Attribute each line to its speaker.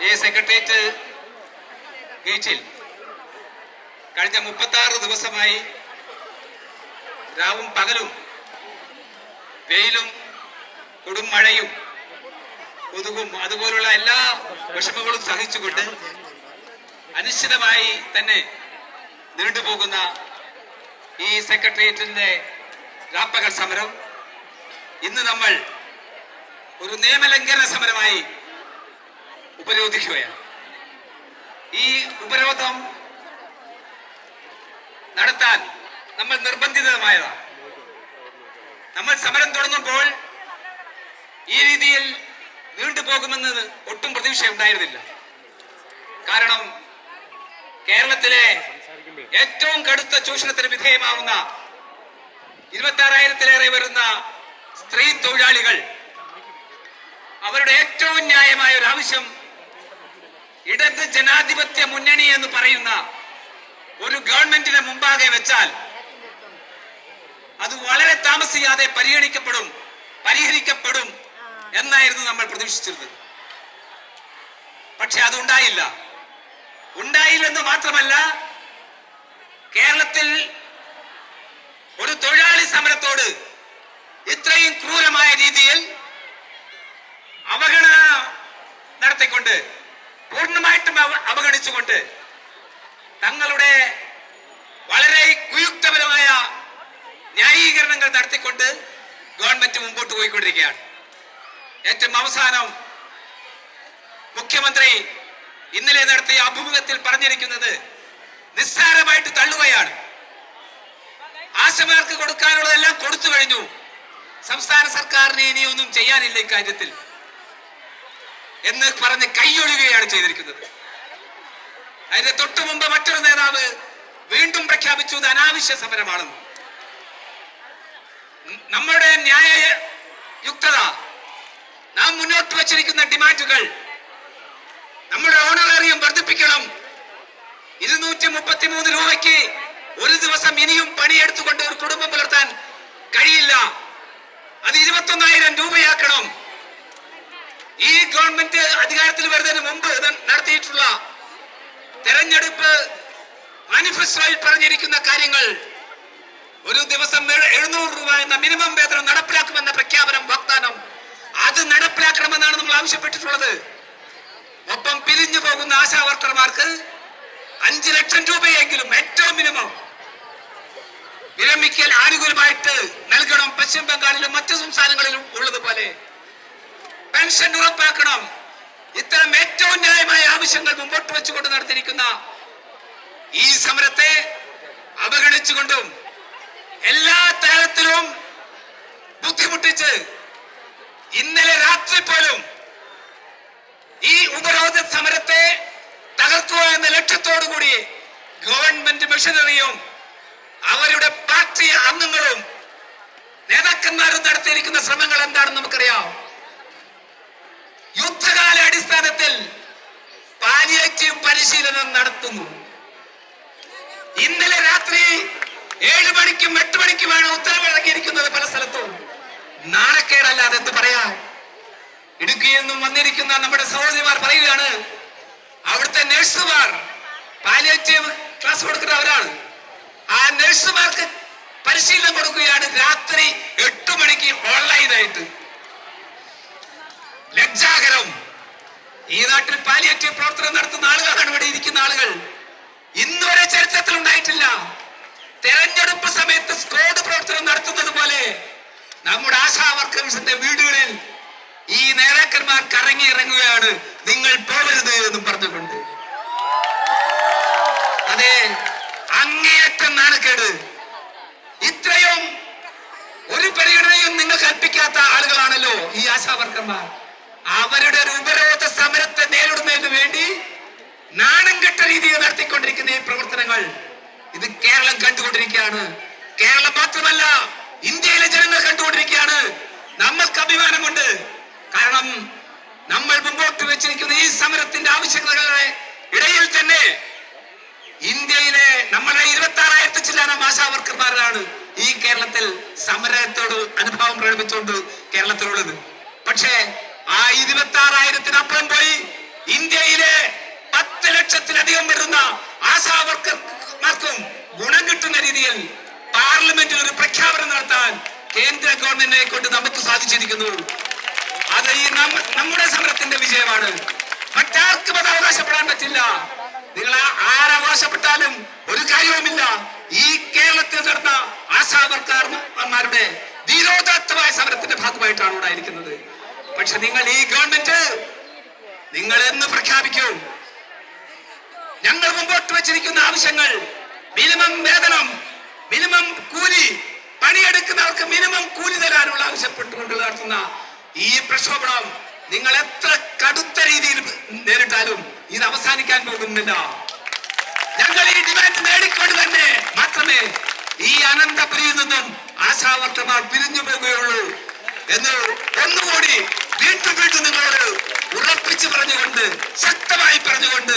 Speaker 1: ഈ സെക്രട്ടേറിയറ്റ് ഗേറ്റിൽ കഴിഞ്ഞ മുപ്പത്തി ആറ് ദിവസമായി രാവും പകലും വെയിലും കൊടും മഴയും കൊതുകും അതുപോലുള്ള എല്ലാ വിഷമങ്ങളും സഹിച്ചുകൊണ്ട് അനിശ്ചിതമായി തന്നെ നീണ്ടുപോകുന്ന ഈ സെക്രട്ടേറിയറ്റിന്റെ രാപ്പകൽ സമരം. ഇന്ന് നമ്മൾ ഒരു നിയമലംഘന സമരമായി ഉപരോധിക്കുകയാണ്. ഈ ഉപരോധം നടത്താൻ നമ്മൾ നിർബന്ധിതമായതാണ്. നമ്മൾ സമരം തുടങ്ങുമ്പോൾ ഈ രീതിയിൽ നീണ്ടുപോകുമെന്ന് ഒട്ടും പ്രതീക്ഷ ഉണ്ടായിരുന്നില്ല കാരണം കേരളത്തിലെ ഏറ്റവും കടുത്ത ചൂഷണത്തിന് വിധേയമാവുന്ന ഇരുപത്തി ആറായിരത്തിലേറെ വരുന്ന സ്ത്രീ തൊഴിലാളികൾ അവരുടെ ഏറ്റവും ന്യായമായ ഒരു ആവശ്യം ഇടത് ജനാധിപത്യ മുന്നണി എന്ന് പറയുന്ന ഒരു ഗവൺമെന്റിനെ മുമ്പാകെ വെച്ചാൽ അത് വളരെ താമസിയാതെ പരിഗണിക്കപ്പെടും പരിഹരിക്കപ്പെടും എന്നായിരുന്നു നമ്മൾ പ്രതീക്ഷിച്ചിരുന്നത്. പക്ഷെ അതുണ്ടായില്ല. ഉണ്ടായില്ലെന്ന് മാത്രമല്ല കേരളത്തിൽ ഒരു തൊഴിലാളി സമരത്തോട് ഇത്രയും ക്രൂരമായ രീതിയിൽ അവഗണന നടത്തിക്കൊണ്ട് പൂർണമായിട്ടും അവ- അവഗണിച്ചുകൊണ്ട് തങ്ങളുടെ വളരെ കുയുക്തപരമായ ന്യായീകരണങ്ങൾ നടത്തിക്കൊണ്ട് ഗവൺമെന്റ് മുമ്പോട്ട് പോയിക്കൊണ്ടിരിക്കുകയാണ്. ഏറ്റവും അവസാനം മുഖ്യമന്ത്രി ഇന്നലെ നടത്തിയ അഭിമുഖത്തിൽ പറഞ്ഞിരിക്കുന്നത് നിസ്സാരമായിട്ട് തള്ളുകയാണ്. ആശമാർക്ക് കൊടുക്കാനുള്ളതെല്ലാം കൊടുത്തു കഴിഞ്ഞു. സംസ്ഥാന സർക്കാരിന് ഇനിയൊന്നും ചെയ്യാനില്ല ഇക്കാര്യത്തിൽ. എന്ന് പറഞ്ഞ് കൈയൊഴുകയാണ് ചെയ്തിരിക്കുന്നത്. അതിന്റെ തൊട്ടു മുമ്പ് മറ്റൊരു നേതാവ് വീണ്ടും പ്രഖ്യാപിച്ചു ഇത് അനാവശ്യ സമരമാണെന്ന്. നമ്മുടെ ന്യായ യുക്തത നാം മുന്നോട്ട് വച്ചിരിക്കുന്ന ഡിമാൻഡുകൾ നമ്മുടെ ഓണറേറിയം വർദ്ധിപ്പിക്കണം. ഇരുന്നൂറ്റി മുപ്പത്തി മൂന്ന് രൂപയ്ക്ക് ഒരു ദിവസം ഇനിയും പണിയെടുത്തുകൊണ്ട് ഒരു കുടുംബം പുലർത്താൻ കഴിയില്ല. അത് ഇരുപത്തൊന്നായിരം രൂപയാക്കണം. ഗവൺമെന്റ് അധികാരത്തിൽ വരുന്നതിന് മുമ്പ് നടത്തിയിട്ടുള്ള തെരഞ്ഞെടുപ്പ് മാനിഫെസ്റ്റോയിൽ പറഞ്ഞിരിക്കുന്ന കാര്യങ്ങൾ ഒരു ദിവസം എഴു- എഴുന്നൂറ് രൂപ എന്ന മിനിമം വേതനം നടപ്പിലാക്കുമെന്ന പ്രഖ്യാപനം വാഗ്ദാനം അത് നടപ്പിലാക്കണമെന്നാണ് നമ്മൾ ആവശ്യപ്പെട്ടിട്ടുള്ളത്. ഒപ്പം പിരിഞ്ഞു പോകുന്ന ആശാ വർക്കർമാർക്ക് അഞ്ചു ലക്ഷം രൂപയെങ്കിലും ഏറ്റവും മിനിമം വിരമിക്കൽ ആനുകൂല്യമായിട്ട് നൽകണം. പശ്ചിമ ബംഗാളിലും മറ്റു സംസ്ഥാനങ്ങളിലും ഉള്ളതുപോലെ. പെൻഷൻ ഉറപ്പാക്കണം. ഇത്തരം ഏറ്റവും ന്യായമായ ആവശ്യങ്ങൾ മുമ്പോട്ട് വെച്ചുകൊണ്ട് നടത്തിയിരിക്കുന്ന ഈ സമരത്തെ അവഗണിച്ചുകൊണ്ടും എല്ലാ തരത്തിലും ബുദ്ധിമുട്ടിച്ച് ഇന്നലെ രാത്രി പോലും ഈ ഉപരോധ സമരത്തെ തകർക്കുക എന്ന ലക്ഷ്യത്തോടു കൂടി ഗവൺമെന്റ് മെഷീനറിയും അവരുടെ പാർട്ടി അംഗങ്ങളും നേതാക്കന്മാരും നടത്തിയിരിക്കുന്ന ശ്രമങ്ങൾ എന്താണെന്ന് നമുക്കറിയാം. യുദ്ധകാല അടിസ്ഥാനത്തിൽ പാലിയേറ്റീവ് പരിശീലനം നടത്തുന്നു. ഇന്നലെ രാത്രി ഏഴ് മണിക്കും എട്ട് മണിക്കുമാണ് ഉത്തരവ് ഇറങ്ങിയിരിക്കുന്നത് പല സ്ഥലത്തും. നാണക്കേടല്ലാതെ എന്ത് പറയാ? ഇടുക്കിയിൽ നിന്നും വന്നിരിക്കുന്ന നമ്മുടെ സഹോദരിമാർ പറയുകയാണ് അവിടുത്തെ നഴ്സുമാർ പാലിയേറ്റീവ് ക്ലാസ് കൊടുക്കുന്ന അവരാണ് ആ നഴ്സുമാർക്ക് പരിശീലനം കൊടുക്കുകയാണ് രാത്രി എട്ട് മണിക്ക് ഓൺലൈനായിട്ട്. ലജ്ജാകരം. ഈ നാട്ടിൽ പാലിയേറ്റീവ് പ്രവർത്തനം നടത്തുന്ന ആളുകളാണ് ഇവിടെ ഇരിക്കുന്ന ആളുകൾ. ഇന്നുവരെ ചരിത്രത്തിൽ ഉണ്ടായിട്ടില്ല. തെരഞ്ഞെടുപ്പ് സമയത്ത് സ്കോഡ് പ്രവർത്തനം നടത്തുന്നത് പോലെ നമ്മുടെ ആശാ വർക്കേഴ്സിന്റെ വീടുകളിൽ ഈ നേതാക്കന്മാർ കറങ്ങി ഇറങ്ങുകയാണ്. നിങ്ങൾ പോകരുത് എന്നും പറഞ്ഞുകൊണ്ട്. അതെ അങ്ങേയറ്റം നാണക്കേട്. ഇത്രയും ഒരു പരിഗണനയും നിങ്ങൾ കൽപ്പിക്കാത്ത ആളുകളാണല്ലോ ഈ ആശാ ആശാവർക്കന്മാർ അവരുടെ ഒരു ഉപരോധ സമരത്തെ നേരിടുന്നതിന് വേണ്ടി നാണം കെട്ട രീതിയിൽ നടത്തിക്കൊണ്ടിരിക്കുന്ന ഈ പ്രവർത്തനങ്ങൾ ഇത് കേരളം കണ്ടുകൊണ്ടിരിക്കുകയാണ്. കേരളം മാത്രമല്ല ഇന്ത്യയിലെ ജനങ്ങൾ കണ്ടുകൊണ്ടിരിക്കുകയാണ്. നമ്മൾക്ക് അഭിമാനമുണ്ട്. കാരണം നമ്മൾ മുമ്പോട്ട് വെച്ചിരിക്കുന്ന ഈ സമരത്തിന്റെ ആവശ്യകതകളുടെ ഇടയിൽ തന്നെ ഇന്ത്യയിലെ നമ്മുടെ ഇരുപത്തി ആറായിരത്തി ചില്ലാനം ആശാവർക്കർമാരാണ് ഈ കേരളത്തിൽ സമരത്തോട് അനുഭവം പ്രകടിപ്പിച്ചുകൊണ്ട് കേരളത്തിലുള്ളത്. പക്ഷേ ആ ഇരുപത്തി ആറായിരത്തിനപ്പുറം പോയി ഇന്ത്യയിലെ പത്ത് ലക്ഷത്തിലധികം വരുന്ന ആശാ വർക്കർമാർക്കും ഗുണം കിട്ടുന്ന രീതിയിൽ പാർലമെന്റിൽ ഒരു പ്രഖ്യാപനം നടത്താൻ കേന്ദ്ര ഗവൺമെന്റിനെ കൊണ്ട് നമുക്ക് സാധിച്ചിരിക്കുന്നു. അത് ഈ നമ്മുടെ സമരത്തിന്റെ വിജയമാണ്. മറ്റാർക്കും അത് അവകാശപ്പെടാൻ പറ്റില്ല. നിങ്ങൾ ആരവകാശപ്പെട്ടാലും ഒരു കാര്യവുമില്ല. ഈ കേരളത്തിൽ നടന്ന ആശാ വർക്കർമാരുടെ ധീരോദാത്തമായ സമരത്തിന്റെ ഭാഗമായിട്ടാണ് ഉണ്ടായിരിക്കുന്നത് പക്ഷെ നിങ്ങൾ ഈ ഗവൺമെന്റ് നിങ്ങൾ എന്ന് പ്രഖ്യാപിക്കും. ഞങ്ങൾ മുമ്പോട്ട് വെച്ചിരിക്കുന്ന ആവശ്യങ്ങൾ മിനിമം വേതനം മിനിമം കൂലി പണിയെടുക്കുന്നവർക്ക് മിനിമം കൂലി തരാനുള്ള ആവശ്യപ്പെട്ടുകൊണ്ട് നടത്തുന്ന ഈ പ്രക്ഷോഭണം നിങ്ങൾ എത്ര കടുത്ത രീതിയിൽ നേരിട്ടാലും ഇത് അവസാനിക്കാൻ പോകുന്നില്ല. ഞങ്ങൾ ഈ ഡിമാൻഡ് നേടിക്കൊണ്ട് തന്നെ മാത്രമേ ഈ അനന്തപുരിയിൽ നിന്നും ആശാവർത്തമാർ പിരിഞ്ഞു പോകുകയുള്ളൂ എന്ന് ഒന്നുകൂടി വീട്ടു വീട്ടു നിങ്ങളോട് ഉറപ്പിച്ചു പറഞ്ഞുകൊണ്ട് ശക്തമായി പറഞ്ഞുകൊണ്ട്